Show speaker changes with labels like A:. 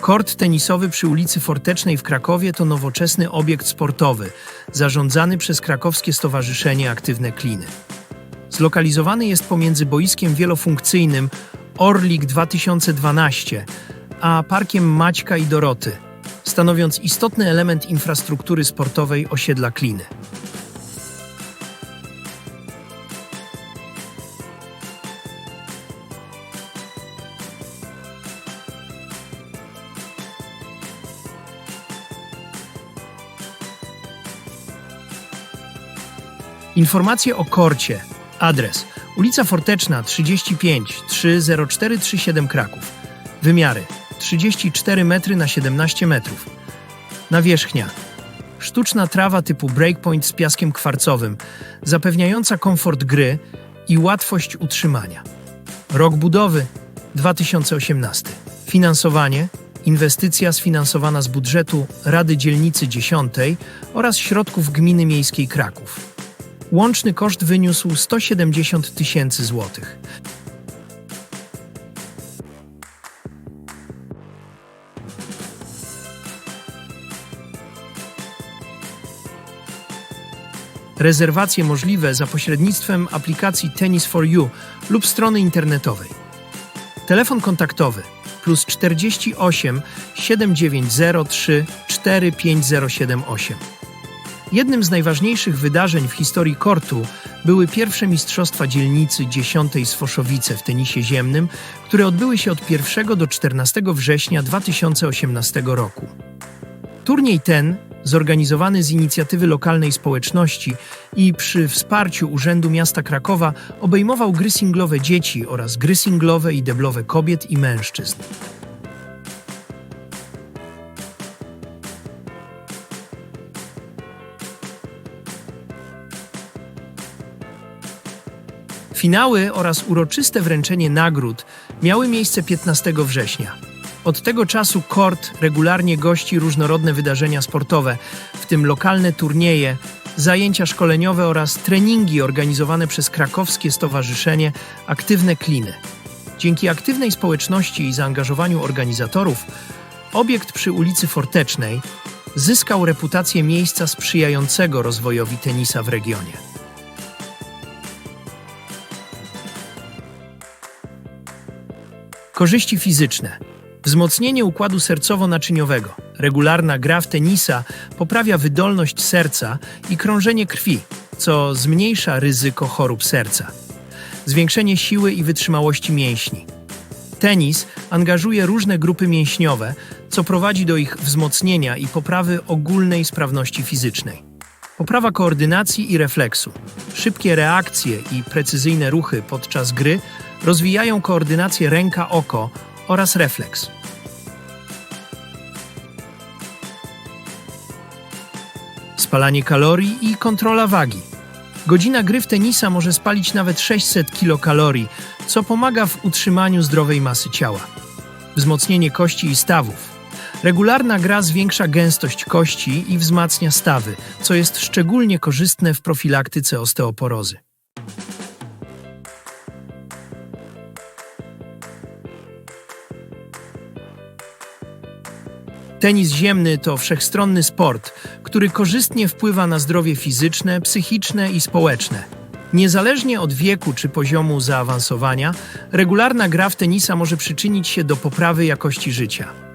A: Kort tenisowy przy ulicy Fortecznej w Krakowie to nowoczesny obiekt sportowy, zarządzany przez krakowskie Stowarzyszenie Aktywne Kliny. Zlokalizowany jest pomiędzy boiskiem wielofunkcyjnym Orlik 2012 a parkiem Maćka i Doroty, stanowiąc istotny element infrastruktury sportowej osiedla Kliny. Informacje o korcie. Adres: ulica Forteczna 35 30437 Kraków. Wymiary: 34 metry na 17 metrów. Nawierzchnia: sztuczna trawa typu breakpoint z piaskiem kwarcowym, zapewniająca komfort gry i łatwość utrzymania. Rok budowy 2018. Finansowanie inwestycja sfinansowana z budżetu Rady Dzielnicy 10 oraz środków Gminy Miejskiej Kraków. Łączny koszt wyniósł 170 tysięcy złotych. Rezerwacje możliwe za pośrednictwem aplikacji Tennis for You lub strony internetowej. Telefon kontaktowy plus 48 7903 45078. Jednym z najważniejszych wydarzeń w historii kortu były pierwsze Mistrzostwa Dzielnicy 10 Sfoszowice w tenisie ziemnym, które odbyły się od 1 do 14 września 2018 roku. Turniej ten, zorganizowany z inicjatywy lokalnej społeczności i przy wsparciu Urzędu Miasta Krakowa, obejmował gry singlowe dzieci oraz gry singlowe i deblowe kobiet i mężczyzn. Finały oraz uroczyste wręczenie nagród miały miejsce 15 września. Od tego czasu kort regularnie gości różnorodne wydarzenia sportowe, w tym lokalne turnieje, zajęcia szkoleniowe oraz treningi organizowane przez krakowskie stowarzyszenie Aktywne Kliny. Dzięki aktywnej społeczności i zaangażowaniu organizatorów, obiekt przy ulicy Fortecznej zyskał reputację miejsca sprzyjającego rozwojowi tenisa w regionie. Korzyści fizyczne. Wzmocnienie układu sercowo-naczyniowego. Regularna gra w tenisa poprawia wydolność serca i krążenie krwi, co zmniejsza ryzyko chorób serca. Zwiększenie siły i wytrzymałości mięśni. Tenis angażuje różne grupy mięśniowe, co prowadzi do ich wzmocnienia i poprawy ogólnej sprawności fizycznej. Poprawa koordynacji i refleksu. Szybkie reakcje i precyzyjne ruchy podczas gry rozwijają koordynację ręka-oko oraz refleks. Spalanie kalorii i kontrola wagi. Godzina gry w tenisa może spalić nawet 600 kilokalorii, co pomaga w utrzymaniu zdrowej masy ciała. Wzmocnienie kości i stawów. Regularna gra zwiększa gęstość kości i wzmacnia stawy, co jest szczególnie korzystne w profilaktyce osteoporozy. Tenis ziemny to wszechstronny sport, który korzystnie wpływa na zdrowie fizyczne, psychiczne i społeczne. Niezależnie od wieku czy poziomu zaawansowania, regularna gra w tenisa może przyczynić się do poprawy jakości życia.